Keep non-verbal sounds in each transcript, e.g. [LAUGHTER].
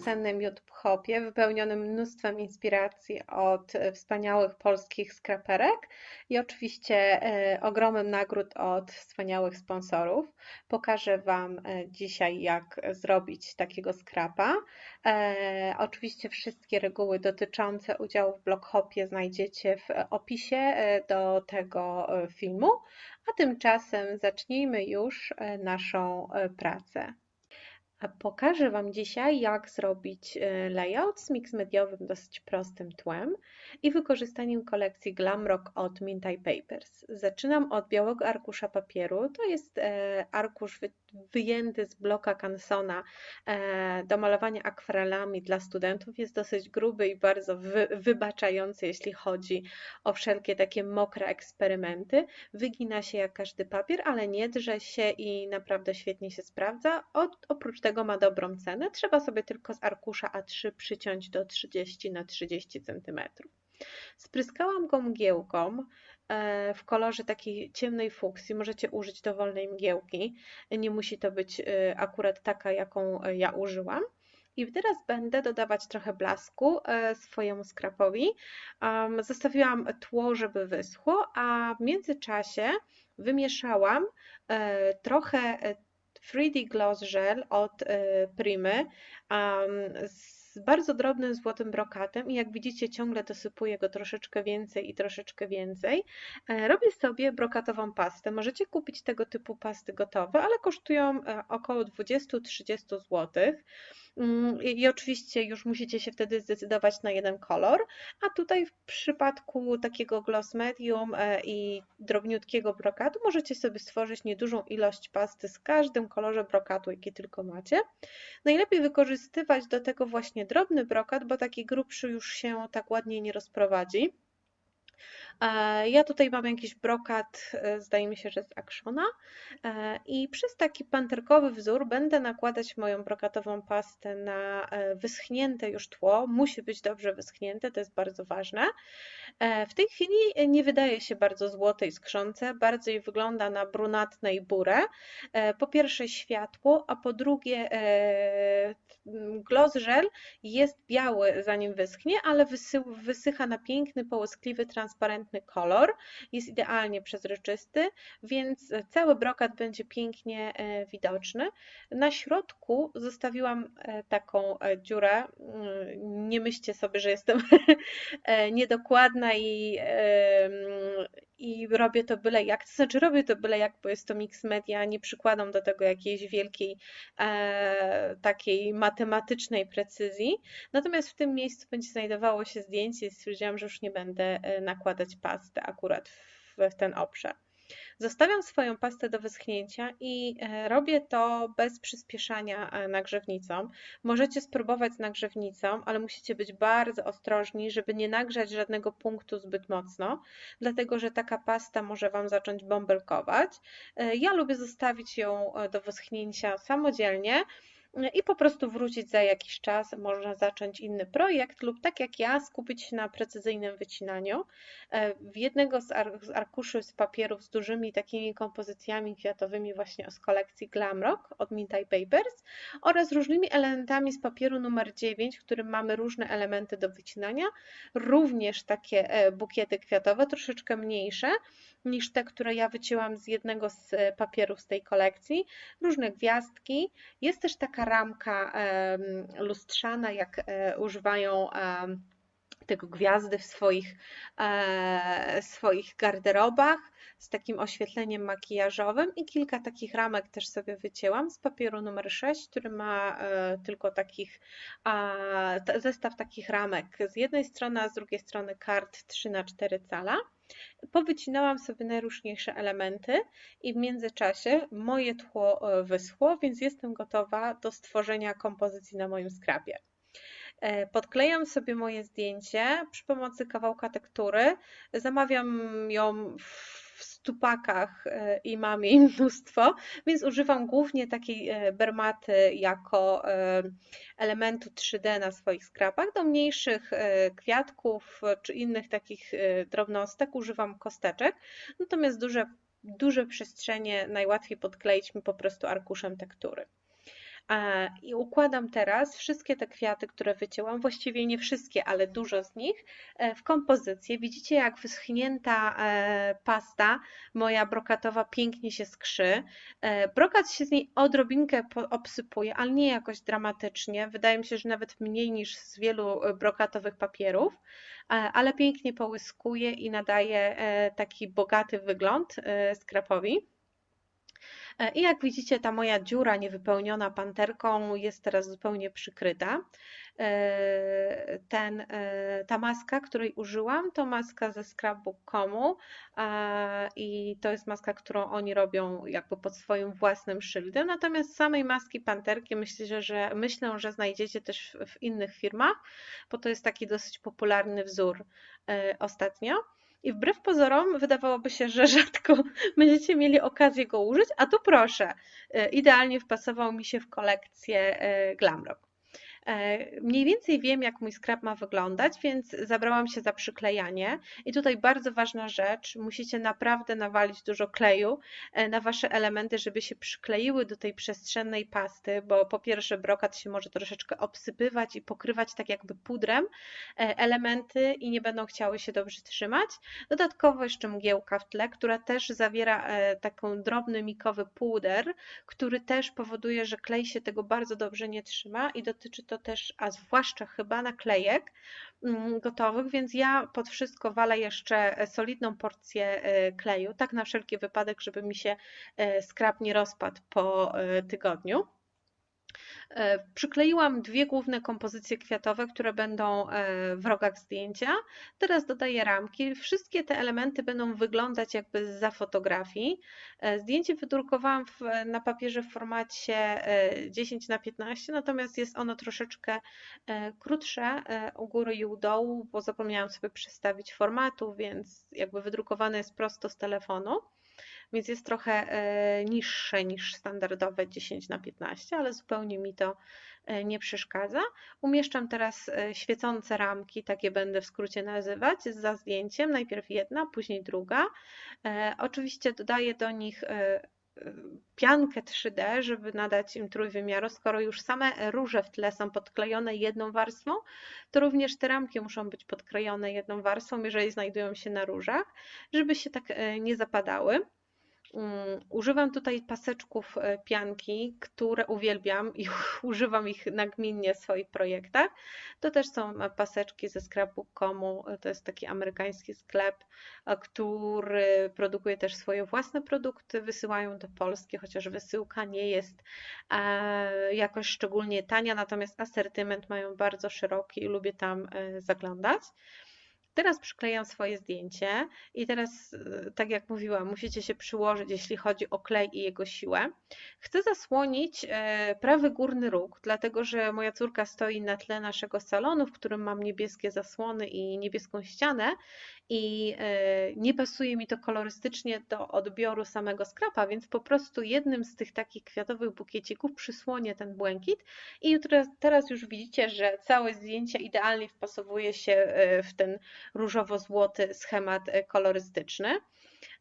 wiosennym YouTube Hopie, wypełnionym mnóstwem inspiracji od e, wspaniałych polskich skraperek i oczywiście e, ogromem nagród od wspaniałych sponsorów. Pokażę Wam e, dzisiaj, jak zrobić takiego skrapa. Oczywiście wszystkie reguły dotyczące udziału w Blockhopie znajdziecie w opisie do tego filmu, a tymczasem zacznijmy już naszą pracę. Pokażę Wam dzisiaj, jak zrobić e, layout z mix mediowym dosyć prostym tłem i wykorzystaniem kolekcji Glamrock od Minty Papers. Zaczynam od białego arkusza papieru. To jest e, arkusz wy, wyjęty z bloka Cansona e, do malowania akwarelami dla studentów. Jest dosyć gruby i bardzo wy, wybaczający, jeśli chodzi o wszelkie takie mokre eksperymenty. Wygina się jak każdy papier, ale nie drze się i naprawdę świetnie się sprawdza. Od, oprócz tego ma dobrą cenę. Trzeba sobie tylko z arkusza A3 przyciąć do 30 na 30 cm. Spryskałam go mgiełką e, w kolorze takiej ciemnej fuksji. Możecie użyć dowolnej mgiełki. Nie musi to być e, akurat taka, jaką e, ja użyłam. I teraz będę dodawać trochę blasku swojemu skrapowi. Zostawiłam tło, żeby wyschło, a w międzyczasie wymieszałam trochę 3D Gloss Gel od Primy z bardzo drobnym złotym brokatem i jak widzicie ciągle dosypuję go troszeczkę więcej i troszeczkę więcej. E, robię sobie brokatową pastę. Możecie kupić tego typu pasty gotowe, ale kosztują e, około 20-30 zł. Mm, I oczywiście już musicie się wtedy zdecydować na jeden kolor, a tutaj w przypadku takiego gloss medium e, i drobniutkiego brokatu możecie sobie stworzyć niedużą ilość pasty z każdym kolorze brokatu, jaki tylko macie. Najlepiej wykorzystywać do tego właśnie drobny brokat, bo taki grubszy już się tak ładnie nie rozprowadzi. E, ja tutaj mam jakiś brokat, e, zdaje mi się, że z Actiona e, i przez taki panterkowy wzór będę nakładać moją brokatową pastę na wyschnięte już tło. Musi być dobrze wyschnięte, to jest bardzo ważne. W tej chwili nie wydaje się bardzo złote i skrzące, bardziej wygląda na brunatne i burę. Po pierwsze światło, a po drugie gloss gel jest biały zanim wyschnie, ale wysycha na piękny, połyskliwy, transparentny piękny kolor, jest idealnie przezroczysty, więc cały brokat będzie pięknie e, widoczny. Na środku zostawiłam e, taką e, dziurę. Mm, nie myślcie sobie, że jestem [LAUGHS] niedokładna i, i robię to byle jak. To znaczy robię to byle jak, bo jest to mix media, nie przykładam do tego jakiejś wielkiej takiej matematycznej precyzji. Natomiast w tym miejscu będzie znajdowało się zdjęcie i stwierdziłam, że już nie będę nakładać pastę akurat w, w ten obszar. Zostawiam swoją pastę do wyschnięcia i e, robię to bez przyspieszania e, nagrzewnicą. Możecie spróbować z nagrzewnicą, ale musicie być bardzo ostrożni, żeby nie nagrzać żadnego punktu zbyt mocno, dlatego że taka pasta może Wam zacząć bąbelkować. E, ja lubię zostawić ją do wyschnięcia samodzielnie i po prostu wrócić za jakiś czas, można zacząć inny projekt lub tak jak ja, skupić się na precyzyjnym wycinaniu. E, w jednego z, ar z arkuszy z papierów z dużymi takimi kompozycjami kwiatowymi właśnie z kolekcji Glamrock od Minty Papers oraz różnymi elementami z papieru numer 9, w którym mamy różne elementy do wycinania, również takie e, bukiety kwiatowe, troszeczkę mniejsze niż te, które ja wycięłam z jednego z e, papierów z tej kolekcji, różne gwiazdki. Jest też taka taka ramka lustrzana, jak e, używają tego gwiazdy w swoich, e, swoich garderobach z takim oświetleniem makijażowym i kilka takich ramek też sobie wycięłam z papieru numer 6, który ma e, tylko takich zestaw takich ramek z jednej strony, a z drugiej strony kart 3 na 4 cala. Powycinałam sobie najróżniejsze elementy i w międzyczasie moje tło e, wyschło, więc jestem gotowa do stworzenia kompozycji na moim skrapie. E, podklejam sobie moje zdjęcie przy pomocy kawałka tektury. Zamawiam ją w stupakach e, i mam jej [LAUGHS] mnóstwo, więc używam głównie takiej e, bermaty jako elementu 3D na swoich skrapach. Do mniejszych kwiatków czy innych takich drobnostek używam kosteczek, natomiast duże, duże przestrzenie najłatwiej podkleić mi po prostu arkuszem tektury. E, I układam teraz wszystkie te kwiaty, które wycięłam, właściwie nie wszystkie, ale dużo z nich, e, w kompozycję. Widzicie, jak wyschnięta e, pasta moja brokatowa pięknie się skrzy. Brokat się z niej odrobinkę obsypuje, ale nie jakoś dramatycznie. Wydaje mi się, że nawet mniej niż z wielu brokatowych papierów, ale pięknie połyskuje i nadaje taki bogaty wygląd skrapowi. E, I jak widzicie, ta moja dziura niewypełniona panterką jest teraz zupełnie przykryta. E, ten, e, ta maska, której użyłam, to maska ze Scrapbook.comu i to jest maska, którą oni robią jakby pod swoim własnym szyldem. Natomiast samej maski panterki myślę, że, myślę, że znajdziecie też w innych firmach, bo to jest taki dosyć popularny wzór ostatnio. I wbrew pozorom wydawałoby się, że rzadko [LAUGHS] będziecie mieli okazję go użyć, a tu proszę, e, idealnie wpasował mi się w kolekcję e, Glamrock. E, mniej więcej wiem, jak mój skrap ma wyglądać, więc zabrałam się za przyklejanie. I tutaj bardzo ważna rzecz, musicie naprawdę nawalić dużo kleju e, na Wasze elementy, żeby się przykleiły do tej przestrzennej pasty, bo po pierwsze brokat się może troszeczkę obsypywać i pokrywać tak jakby pudrem e, elementy i nie będą chciały się dobrze trzymać. Dodatkowo jeszcze mgiełka w tle, która też zawiera taką drobny mikowy puder, który też powoduje, że klej się tego bardzo dobrze nie trzyma i dotyczy to też, a zwłaszcza chyba naklejek mm, gotowych, więc ja pod wszystko walę jeszcze solidną porcję e, kleju, tak na wszelki wypadek, żeby mi się e, skrap nie rozpadł po e, tygodniu. E, przykleiłam dwie główne kompozycje kwiatowe, które będą e, w rogach zdjęcia. Teraz dodaję ramki. Wszystkie te elementy będą wyglądać jakby za fotografii. E, zdjęcie wydrukowałam w, na papierze w formacie 10 na 15, natomiast jest ono troszeczkę krótsze u góry i u dołu, bo zapomniałam sobie przestawić formatu, więc jakby wydrukowane jest prosto z telefonu więc jest trochę e, niższe niż standardowe 10 na 15, ale zupełnie mi to e, nie przeszkadza. Umieszczam teraz e, świecące ramki, takie będę w skrócie nazywać, za zdjęciem, najpierw jedna, później druga. Oczywiście dodaję do nich piankę 3D, żeby nadać im trójwymiaru. Skoro już same róże w tle są podklejone jedną warstwą, to również te ramki muszą być podklejone jedną warstwą, jeżeli znajdują się na różach, żeby się tak nie zapadały. Mm, używam tutaj paseczków e, pianki, które uwielbiam i [LAUGHS] używam ich nagminnie w swoich projektach. To też są paseczki ze scrapbook.comu, to jest taki amerykański sklep, który produkuje też swoje własne produkty, wysyłają do Polski, chociaż wysyłka nie jest e, jakoś szczególnie tania, natomiast asortyment mają bardzo szeroki i lubię tam e, zaglądać. Teraz przyklejam swoje zdjęcie i teraz, e, tak jak mówiłam, musicie się przyłożyć, jeśli chodzi o klej i jego siłę. Chcę zasłonić e, prawy górny róg, dlatego że moja córka stoi na tle naszego salonu, w którym mam niebieskie zasłony i niebieską ścianę i e, nie pasuje mi to kolorystycznie do odbioru samego skrapa, więc po prostu jednym z tych takich kwiatowych bukiecików przysłonię ten błękit i teraz już widzicie, że całe zdjęcie idealnie wpasowuje się w ten różowo-złoty schemat e, kolorystyczny.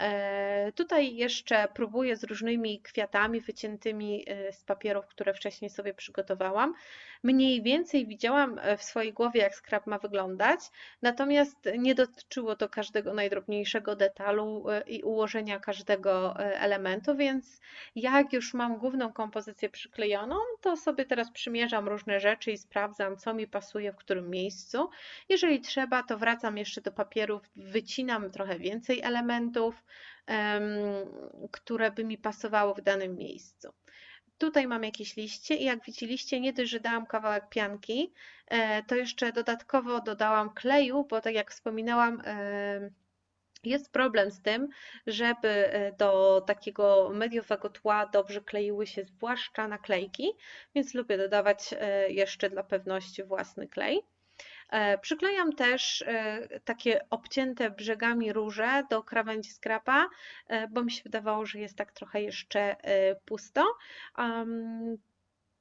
E, tutaj jeszcze próbuję z różnymi kwiatami wyciętymi e, z papierów, które wcześniej sobie przygotowałam. Mniej więcej widziałam e, w swojej głowie, jak skrap ma wyglądać, natomiast nie dotyczyło to każdego najdrobniejszego detalu i ułożenia każdego elementu, więc jak już mam główną kompozycję przyklejoną, to sobie teraz przymierzam różne rzeczy i sprawdzam, co mi pasuje w którym miejscu. Jeżeli trzeba, to wracam jeszcze do papierów, wycinam trochę więcej elementów, które by mi pasowały w danym miejscu. Tutaj mam jakieś liście i jak widzieliście, nie dość, że dałam kawałek pianki, e, to jeszcze dodatkowo dodałam kleju, bo tak jak wspominałam, jest problem z tym, żeby e, do takiego mediowego tła dobrze kleiły się zwłaszcza naklejki, więc lubię dodawać e, jeszcze dla pewności własny klej. E, przyklejam też e, takie obcięte brzegami róże do krawędzi skrapa, e, bo mi się wydawało, że jest tak trochę jeszcze pusto.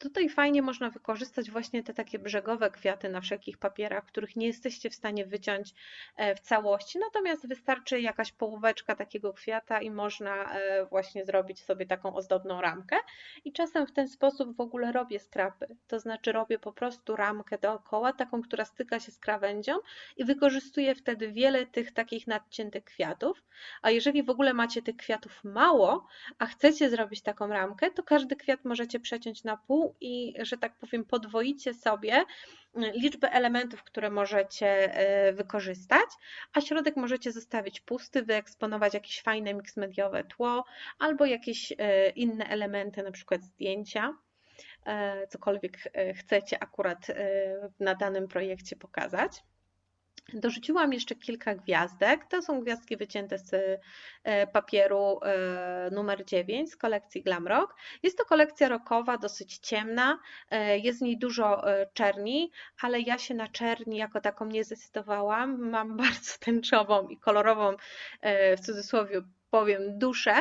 Tutaj fajnie można wykorzystać właśnie te takie brzegowe kwiaty na wszelkich papierach, których nie jesteście w stanie wyciąć e, w całości, natomiast wystarczy jakaś połóweczka takiego kwiata i można e, właśnie zrobić sobie taką ozdobną ramkę. I czasem w ten sposób w ogóle robię skrapy, to znaczy robię po prostu ramkę dookoła, taką, która styka się z krawędzią i wykorzystuję wtedy wiele tych takich nadciętych kwiatów. A jeżeli w ogóle macie tych kwiatów mało, a chcecie zrobić taką ramkę, to każdy kwiat możecie przeciąć na pół i, że tak powiem, podwoicie sobie liczbę elementów, które możecie e, wykorzystać, a środek możecie zostawić pusty, wyeksponować jakieś fajne mix mediowe tło albo jakieś e, inne elementy, na przykład zdjęcia e, cokolwiek chcecie akurat na danym projekcie pokazać. Dorzuciłam jeszcze kilka gwiazdek. To są gwiazdki wycięte z e, papieru e, numer 9 z kolekcji Glamrock. Jest to kolekcja rockowa, dosyć ciemna. E, jest w niej dużo czerni, ale ja się na czerni jako taką nie zdecydowałam. Mam [LAUGHS] bardzo tęczową i kolorową, w cudzysłowie powiem, duszę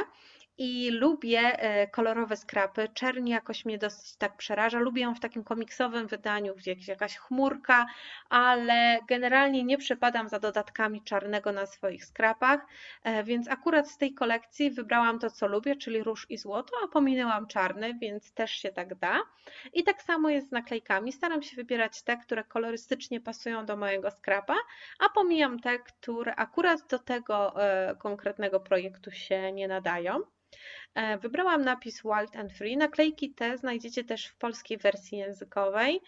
i lubię e, kolorowe skrapy. Czerni jakoś mnie dosyć tak przeraża. Lubię ją w takim komiksowym wydaniu, gdzie jakaś chmurka, ale generalnie nie przepadam za dodatkami czarnego na swoich skrapach, e, więc akurat z tej kolekcji wybrałam to, co lubię, czyli róż i złoto, a pominęłam czarny, więc też się tak da. I tak samo jest z naklejkami. Staram się wybierać te, które kolorystycznie pasują do mojego skrapa, a pomijam te, które akurat do tego e, konkretnego projektu się nie nadają. E, wybrałam napis Wild and Free. Naklejki te znajdziecie też w polskiej wersji językowej.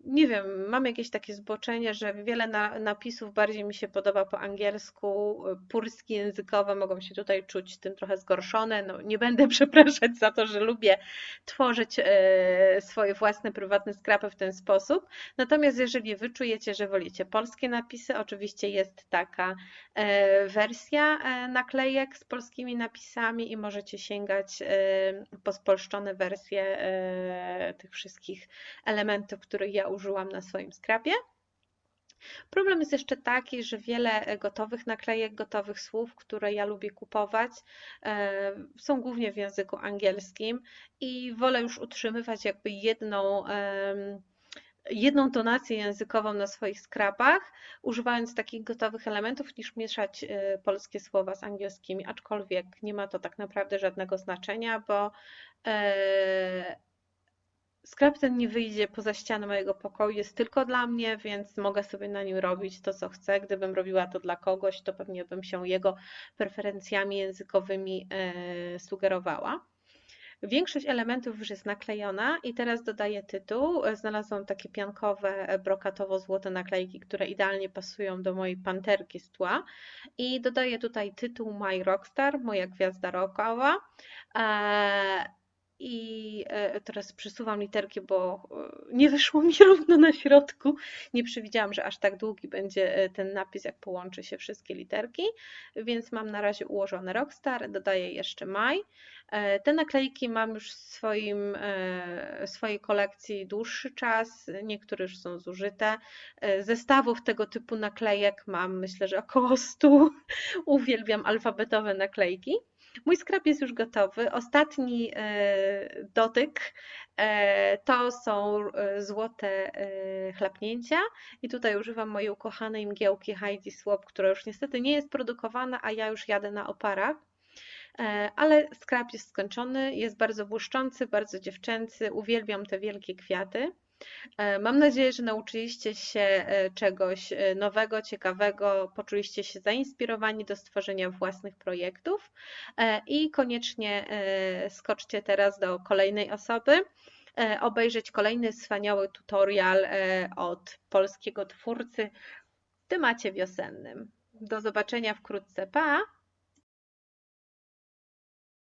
E, nie wiem, mam jakieś takie zboczenie, że wiele na, napisów bardziej mi się podoba po angielsku, purski językowe mogą się tutaj czuć tym trochę zgorszone. No, nie będę [LAUGHS] przepraszać za to, że lubię tworzyć e, swoje własne prywatne skrapy w ten sposób. Natomiast jeżeli wyczujecie, że wolicie polskie napisy, oczywiście jest taka e, wersja e, naklejek z polskimi napisami i możecie sięgać po spolszczone wersje tych wszystkich elementów, których ja użyłam na swoim skrapie. Problem jest jeszcze taki, że wiele gotowych naklejek, gotowych słów, które ja lubię kupować, e, są głównie w języku angielskim i wolę już utrzymywać jakby jedną jedną tonację językową na swoich skrapach, używając takich gotowych elementów, niż mieszać e, polskie słowa z angielskimi, aczkolwiek nie ma to tak naprawdę żadnego znaczenia, bo e, Sklep ten nie wyjdzie poza ścianę mojego pokoju, jest tylko dla mnie, więc mogę sobie na nim robić to, co chcę. Gdybym robiła to dla kogoś, to pewnie bym się jego preferencjami językowymi e, sugerowała. Większość elementów już jest naklejona i teraz dodaję tytuł. Znalazłam takie piankowe, brokatowo-złote naklejki, które idealnie pasują do mojej panterki z tła i dodaję tutaj tytuł My Rockstar, moja gwiazda rockowa. E, i e, teraz przesuwam literki, bo e, nie wyszło mi [LAUGHS] równo na środku. Nie przewidziałam, że aż tak długi będzie e, ten napis, jak połączy się wszystkie literki, więc mam na razie ułożone Rockstar, dodaję jeszcze maj. Te naklejki mam już w swoim, swojej kolekcji dłuższy czas, niektóre już są zużyte. Zestawów tego typu naklejek mam myślę, że około 100. [LAUGHS] Uwielbiam alfabetowe naklejki. Mój skrap jest już gotowy. Ostatni e, dotyk e, to są e, złote chlapnięcia i tutaj używam mojej ukochanej mgiełki Heidi Swap, która już niestety nie jest produkowana, a ja już jadę na oparach. Ale skrap jest skończony, jest bardzo błyszczący, bardzo dziewczęcy, uwielbiam te wielkie kwiaty. E, mam nadzieję, że nauczyliście się e, czegoś e, nowego, ciekawego, poczuliście się zainspirowani do stworzenia własnych projektów i koniecznie skoczcie teraz do kolejnej osoby, obejrzeć kolejny wspaniały tutorial od polskiego twórcy w temacie wiosennym. Do zobaczenia wkrótce. Pa!